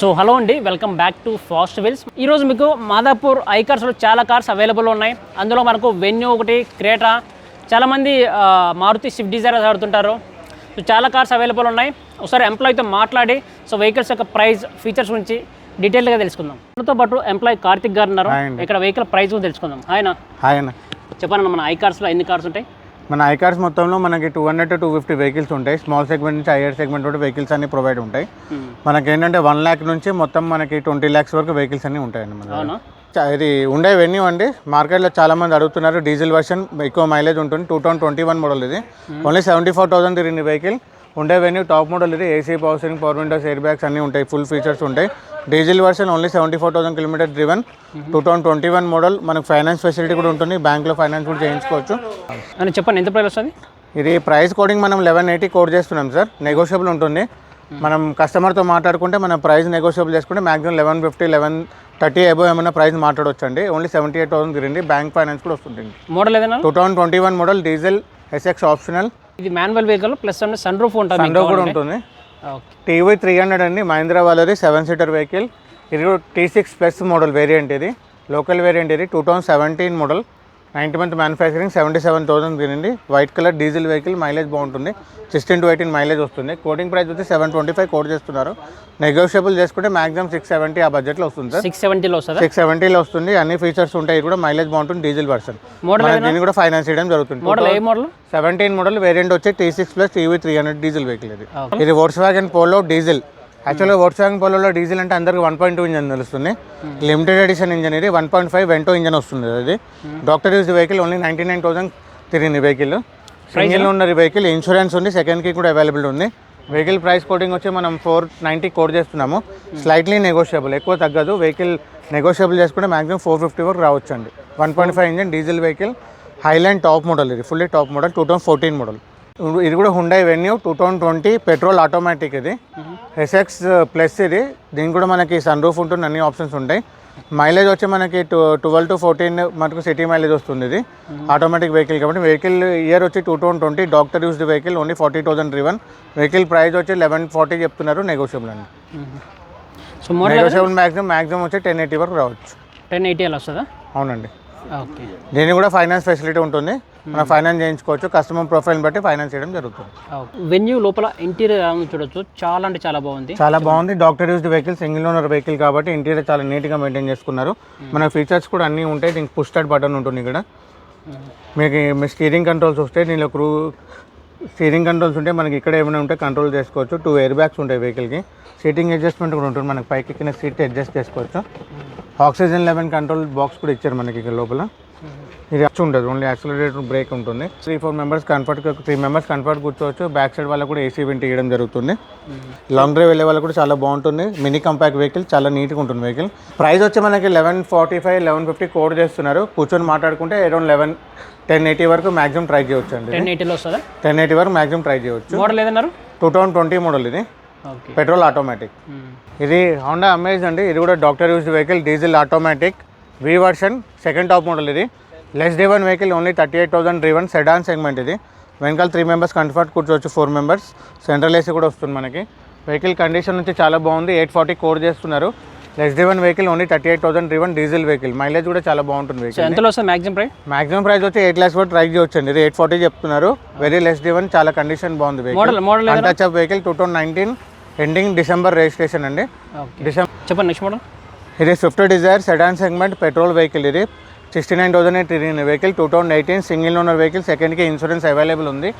So hello అండి welcome back to fast wheels. ఈరోజు మీకు మాదాపూర్ ఐ కార్స్లో చాలా కార్స్ అవైలబుల్ ఉన్నాయి. అందులో మనకు వెన్యూ ఒకటి క్రేటా చాలామంది మారుతి స్విఫ్ట్ డిజైర్ ఆడుతుంటారు. సో చాలా కార్స్ అవైలబుల్ ఉన్నాయి. ఒకసారి ఎంప్లాయీతో మాట్లాడి సో వెహికల్స్ యొక్క ప్రైస్ ఫీచర్స్ గురించి డీటెయిల్గా తెలుసుకుందాం. మనతో పాటు ఎంప్లాయీ కార్తిక్ గారు ఉన్నారు. హాయ్. ఇక్కడ వెహికల్ ప్రైస్ గురించి తెలుసుకుందాం. ఆయన హాయ్ అన్న. చెప్పండి మన ఐ కార్స్లో ఎన్ని కార్స్ ఉంటాయి? మన ఐ కార్స్ మొత్తంలో మనకి two hundred to two fifty vehicles ఉంటాయి. స్మాల్ సెగ్మెంట్ నుంచి హైయర్ సెగ్మెంట్ కూడా వెహికల్స్ అన్ని ప్రొవైడ్ ఉంటాయి. మనకి ఏంటంటే వన్ ల్యాక్ నుంచి మొత్తం మనకి ట్వంటీ ల్యాక్స్ వరకు వెహికల్స్ అన్ని ఉంటాయండి మన ఇది ఉండే వెన్యూ అండి. మార్కెట్లో చాలా మంది అడుగుతున్నారు. డీజిల్ వర్షన్ ఎక్కువ మైలేజ్ ఉంటుంది. Two thousand twenty one model ఇది. ఓన్లీ సెవెంటీ ఫోర్ థౌసండ్ తిరిగింది వెహికల్ ఉండే వెన్యూ టాప్ మోడల్ ఇది AC power steering power windows air bags అన్నీ ఉంటాయి. ఫుల్ ఫీచర్స్ ఉంటాయి. Diesel version only seventy four thousand kilometre driven two thousand twenty one model మనకు finance facility కూడా ఉంటుంది. బ్యాంక్లో ఫైనాన్స్ కూడా చేయించుకోవచ్చు. అని చెప్పండి ఎంత ప్రైస్ వస్తుంది? ఇది ప్రైస్ కోడింగ్ మనం లెవెన్ ఎయిటీ కోడ్ చేస్తున్నాం సార్ నెగోషియబుల్ ఉంటుంది. మనం కస్టమర్తో మాట్లాడుకుంటే మనం ప్రైస్ నెగోషియబుల్ చేసుకుంటే maximum eleven fifty eleven thirty above ఏమైనా ప్రైస్ మాట్లాడవచ్చు అండి ఓన్లీ సెవెంటీ ఎయిట్ థౌసండ్ తిరిగింది బ్యాంక్ ఫైనాన్స్ కూడా వస్తుంది మోడల్ ఏదైనా two thousand twenty one model diesel SX optional ఇది manual vehicle plus sun roof ఉంటుంది సండో కూడా ఉంటుంది. టీవీ త్రీ హండ్రెడ్ అండి మహీంద్రా వాళ్ళది సెవెన్ సీటర్ వెహికల్. ఇది T six plus model variant ఇది. లోకల్ వేరియంట్ ఇది two thousand seventeen model ninety month manufacturing seventy seven thousand తినండి. White colour diesel vehicle mileage బాగుంటుంది. సిక్స్టీన్ టు ఎయిటీన్ మైలేజ్ వస్తుంది. Quoting price వచ్చి seven twenty five quote చేస్తున్నారు. Negotiable చేసుకుంటే maximum six seventy ఆ బడ్జెట్లో వస్తుంది సార్. సిక్స్ సెవెంటీలో వస్తుందా? సిక్స్ సెవెంటీలో వస్తుంది. అన్ని ఫీచర్స్ ఉంటాయి కూడా మైలేజ్ బాగుంటుంది డీజిల్ వర్షన్ మోడల్ దీన్ని కూడా ఫైనాన్స్ చేయడం జరుగుతుంది. Model a model seventeen model variant వచ్చి T six plus TUV three hundred diesel vehicle ఇది. ఇది వోట్స్ వ్యాగన్ పోలో డీజిల్ యాక్చువల్గా వోట్స్ వ్యాగన్ పోలోలో డీజిల్ అంటే అందరికి వన్ పాయింట్ టూ ఇంజన్ తెలుస్తుంది. లిమిటెడ్ ఎడిషన్ ఇంజన్ ఇది one point five Vento engine వస్తుంది అది. Doctor use vehicle only ninety nine thousand తిరిగింది వెహికల్ సింగిల్ ఉన్న వెహికల్ ఇన్సూరెన్స్ ఉంది సెకండ్కి కూడా అవైలబుల్ ఉంది. వెహికల్ ప్రైస్ కోడింగ్ వచ్చి మనం ఫోర్ నైంటీ కోడ్ చేస్తున్నాము. స్లైట్లీ నెగోషియబుల్ ఎక్కువ తగ్గదు. వెహికల్ నెగోషియబుల్ చేసుకుంటే మాక్సిమం ఫోర్ ఫిఫ్టీ వరకు రావచ్చు అండి one point five engine diesel vehicle highline top model ఇది fully top model two thousand fourteen model ఇది కూడా Hyundai Venue two thousand twenty petrol automatic ఇది. ఎస్ఎక్స్ ప్లస్ ఇది. దీనికి కూడా మనకి సన్ రూఫ్ ఉంటుంది అన్ని ఆప్షన్స్ ఉంటాయి. మైలేజ్ వచ్చి మనకి టూ ట్వెల్వ్ టు ఫోర్టీన్ మనకు సిటీ మైలేజ్ వస్తుంది ఇది. ఆటోమేటిక్ వెహికల్ కాబట్టి వెహికల్ ఇయర్ వచ్చి two thousand twenty doctor used vehicle only forty thousand driven vehicle price వచ్చి లెవెన్ ఫార్టీ చెప్తున్నారు నెగోషియబుల్ అండి. సో నెగోషియబుల్ మ్యాక్సిమం మ్యాక్సిమం వచ్చి టెన్ ఎయిటీ వరకు రావచ్చు. టెన్ ఎయిటీ అలా వస్తుందా? అవునండి. ఓకే. దీనికి కూడా ఫైనాన్స్ ఫెసిలిటీ ఉంటుంది. మనం ఫైనాన్స్ చేయించుకోవచ్చు. కస్టమర్ ప్రొఫైల్ బట్టి ఫైనాన్స్ చేయడం జరుగుతుంది. వెన్యూ లోపల ఇంటీరియర్ చూడొచ్చు. చాలా అంటే చాలా బాగుంది. చాలా బాగుంది. Doctor used vehicle single owner vehicle కాబట్టి ఇంటీరియర్ చాలా నీట్గా మెయింటైన్ చేసుకున్నారు. మన ఫీచర్స్ కూడా అన్నీ ఉంటాయి. దీనికి పుష్ స్టార్ట్ బటన్ ఉంటుంది ఇక్కడ. మీకు మీ స్టీరింగ్ కంట్రోల్స్ వస్తాయి. దీనిలో క్రూ స్టీరింగ్ కంట్రోల్స్ ఉంటే మనకి ఇక్కడ ఏమైనా ఉంటే కంట్రోల్ చేసుకోవచ్చు. టూ ఎయిర్ బ్యాగ్స్ ఉంటాయి వెహికల్కి. సీటింగ్ అడ్జస్ట్మెంట్ కూడా ఉంటుంది. మనకి పైకి కింద సీట్ అడ్జస్ట్ చేసుకోవచ్చు. ఆక్సిజన్ లెవెల్ కంట్రోల్ బాక్స్ కూడా ఇచ్చారు మనకి ఇక్కడ లోపల. ఇది వచ్చి ఉంటుంది. ఓన్లీ యాక్సిలరేటర్ బ్రేక్ ఉంటుంది. Three four members comfort three members comfort కూర్చోవచ్చు. బ్యాక్ సైడ్ వాళ్ళకు కూడా ఏసీ వెంట్ ఇవ్వడం జరుగుతుంది. లాంగ్ డ్రైవ్ వెళ్ళే వాళ్ళకి కూడా చాలా బాగుంటుంది. మినీ కంపాక్ట్ వెహికల్ చాలా నీట్గా ఉంటుంది వెహికల్ ప్రైస్ వచ్చి మనకి eleven forty five eleven fifty quote చేస్తున్నారు. కూర్చొని మాట్లాడుకుంటే అరౌండ్ లెవెన్ టెన్ ఎయిటీ వరకు మాక్సిమం ట్రై చేయవచ్చు అండి టెన్ ఎయిటీలో వస్తుందా? టెన్ ఎయిటీ వరకు మాక్సిమం ట్రై చేయవచ్చు మోడల్ ఏదన్నారు? టూ థౌసండ్ ట్వంటీ మోడల్ ఇది. Petrol automatic. ఇది హోండా అమేజ్ అండి. ఇది కూడా doctor used vehicle diesel automatic V version second top model ఇది. Less driven vehicle only thirty eight thousand driven sedan segment ఇది. వెనకాల త్రీ మెంబర్స్ కంఫర్ట్ కూర్చోవచ్చు four members central AC కూడా వస్తుంది మనకి. వెహికల్ కండిషన్ నుంచి చాలా బాగుంది. ఎయిట్ ఫార్టీ కోడ్ చేస్తున్నారు. Less driven vehicle only thirty eight thousand driven diesel vehicle mileage కూడా చాలా బాగుంటుంది వెహికల్ ఎంతలో వస్తుంది మ్యాక్సిమం ప్రైస్ మాక్సిమం ప్రైస్ వచ్చి ఎయిట్ ల్యాక్స్ వరకు ట్రై చేయొచ్చు అండి ఇది ఎయిట్ ఫార్టీ చెప్తున్నారు. వెరీ లెస్ డ్రివన్ చాలా కండిషన్ బాగుంది vehicle model untouch of vehicle two thousand nineteen ending December registration అండి. డిసెంబర్ చెప్పండి నెక్స్ట్ మోడల్ ఇది Swift Dzire sedan segment petrol vehicle ఇది. సిక్స్టీ నైన్ థౌసండ్ తిరిగిన vehicle two thousand eighteen single owner vehicle సెకండ్కి insurance available ఉంది.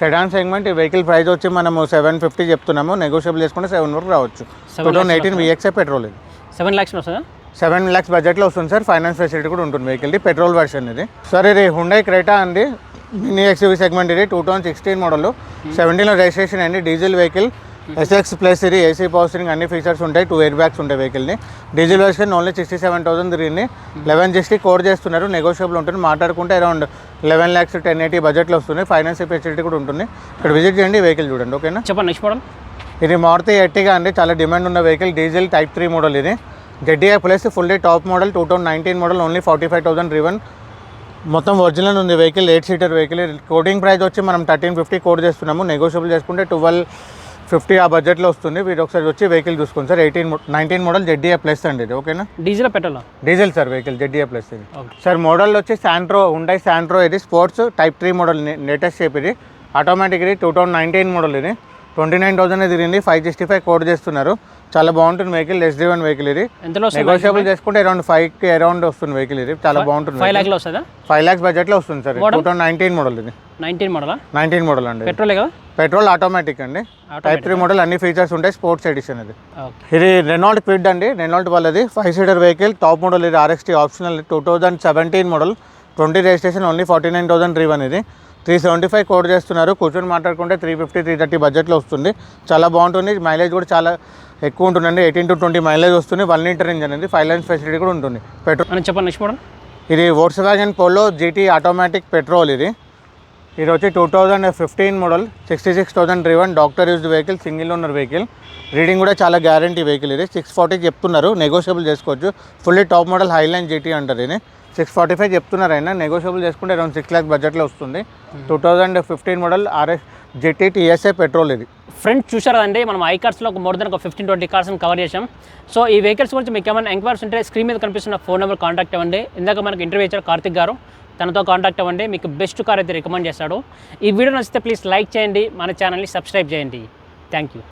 Sedan segment ఈ vehicle price వచ్చి మనము సెవెన్ ఫిఫ్టీ చెప్తున్నాము. నెగోషియబుల్ చేసుకుంటే సెవెన్ వరకు రావచ్చు. Two thousand eighteen VXI petrol ఇది. సెవెన్ ల్యాక్స్ వస్తుందా? సెవెన్ ల్యాక్స్ బడ్జెట్లో వస్తుంది సార్. ఫైనాన్స్ ఫెసిలిటీ కూడా ఉంటుంది వెహికల్ది. పెట్రోల్ వర్షన్ ఇది. సార్ ఇది హుండై క్రేటా అండి. మినీ ఎక్స్యూవీ సెగ్మెంట్ ఇది. Two thousand sixteen model. సెవెంటీన్లో రిజిస్ట్రేషన్ అండి. Diesel vehicle. ఎస్ఎక్స్ ప్లస్ ఇది. ఏసీ పవర్ స్టీరింగ్ అన్ని ఫీచర్స్ ఉంటాయి. టూ ఎయిర్ బ్యాగ్స్ ఉంటాయి వెహికల్ని. Diesel version only sixty seven thousand తిరిగింది లెవెన్ సిక్స్టీ కోడ్ చేస్తున్నారు. నెగోషియబుల్ ఉంటుంది. మాట్లాడుకుంటే around eleven lakhs ten eighty బడ్జెట్లో వస్తుంది. ఫైనాన్స్ ఫెసిలిటీ కూడా ఉంటుంది. ఇక్కడ విజిట్ చేయండి. వెహికల్ చూడండి. ఓకేనా చెప్పండి. నెక్స్ట్ మోడల్ ఇది మారుతి ఎట్టిగా అండి. చాలా డిమాండ్ ఉన్న vehicle diesel type three model ఇది. ZDI plus fully top model two thousand nineteen model only forty five thousand driven మొత్తం ఒరిజినల్ ఉంది vehicle eight seater vehicle quoting price వచ్చి మనం థర్టీన్ ఫిఫ్టీ కోడ్ చేస్తున్నాము. నెగోషియబుల్ చేసుకుంటే twelve fifty ఆ బడ్జెట్లో వస్తుంది. మీరు ఒకసారి వచ్చి వెహికల్ చూసుకోండి sir eighteen nineteen model ZDA plus అండి ఇది ఓకేనా? Diesel petrol diesel sir vehicle ZDA plus ఇది. సార్ మోడల్ వచ్చి శాంట్రో ఉండే శాంట్రో ఇది. Sports type three model latest shape ఇది. ఆటోమేటిక్ ఇది టూ థౌసండ్ నైన్టీన్ మోడల్ ఇది. ట్వంటీ నైన్ థౌసండ్ తిరిగింది. ఫైవ్ సిక్స్టీ ఫైవ్ కోడ్ చేస్తున్నారు. చాలా బాగుంటుంది వెహికల్ లెస్ డ్రివన్ వెహికల్ ఇది. నెగోషియబుల్ చేసుకుంటే అరౌండ్ ఫైవ్కి అరౌండ్ వస్తుంది వెహికల్ ఇది. చాలా బాగుంటుంది ఫైవ్ ల్యాక్లో వస్తుందా? ఫైవ్ ల్యాక్స్ బడ్జెట్లో వస్తుంది sir. Two thousand nineteen model ఇది. నైన్టీన్ మోడలా నైన్టీన్ మోడల్ అండి పెట్రోలే కదా? పెట్రోల్ ఆటోమేటిక్ అండి. టైప్ త్రీ మోడల్ అన్ని ఫీచర్స్ ఉంటాయి స్పోర్ట్స్ ఎడిషన్ ఇది. ఇది రెనాల్డ్ క్విడ్ అండి. రెనాల్డ్ వాళ్ళది. Five seater vehicle top model ఇది RXT optional two thousand seventeen model twenty registration only forty nine thousand three ఇది. త్రీ సెవెంటీ ఫైవ్ కోడ్ చేస్తున్నారు. కూర్చొని మాట్లాడుకుంటే త్రీ ఫిఫ్టీ త్రీ థర్టీ బడ్జెట్లో వస్తుంది. చాలా బాగుంటుంది. మైలేజ్ కూడా చాలా ఎక్కువ ఉంటుందండి. ఎయిటీన్ టు ట్వంటీ మైలేజ్ వస్తుంది. వన్ లీటర్ ఇంజన్ ఇది ఫైవ్ లైన్స్ ఫెసిలిటీ కూడా ఉంటుంది. పెట్రోల్ అని చెప్పండి నెక్స్ట్ మోడల్ ఇది వోట్స్ వ్యాగన్ పోలో జీటీ ఆటోమేటిక్ పెట్రోల్ ఇది. ఇది వచ్చి two thousand fifteen model sixty six thousand driven doctor used vehicle single owner vehicle reading కూడా చాలా గ్యారంటీ వెహికల్ ఇది. సిక్స్ ఫార్టీకి చెప్తున్నారు. నెగోషియబుల్ చేసుకోవచ్చు. Fully top model highline GT అంటారు ఇది సిక్స్ ఫార్టీ ఫైవ్ చెప్తున్నారు అయినా నెగోషియబుల్ చేసుకుంటే అరౌండ్ సిక్స్ ల్యాక్ బడ్జెట్లో వస్తుంది. Two thousand fifteen model RS GT TSA petrol ఇది. ఫ్రెండ్స్ చూసారు కదండి మనం ఐ కార్స్లో ఒక మోర్ దెన్ ఒక ఫిఫ్టీన్ ట్వంటీ కార్స్ని కవర్ చేసాం సో ఈ వెహికల్స్ గురించి మీకు ఏమైనా ఎంక్వైరీస్ ఉంటే స్క్రీన్ మీద కనిపిస్తున్న ఫోన్ నెంబర్ కాంటాక్ట్ అవ్వండి. ఇందాక మనకి ఇంటర్వ్యూ ఇచ్చారు కార్తిక్ గారు. తనతో కాంటాక్ట్ అవ్వండి. మీకు బెస్ట్ కార్ అయితే రికమెండ్ చేస్తాడు. ఈ వీడియో నచ్చితే ప్లీజ్ లైక్ చేయండి. మన ఛానల్ని సబ్స్క్రైబ్ చేయండి. Thank you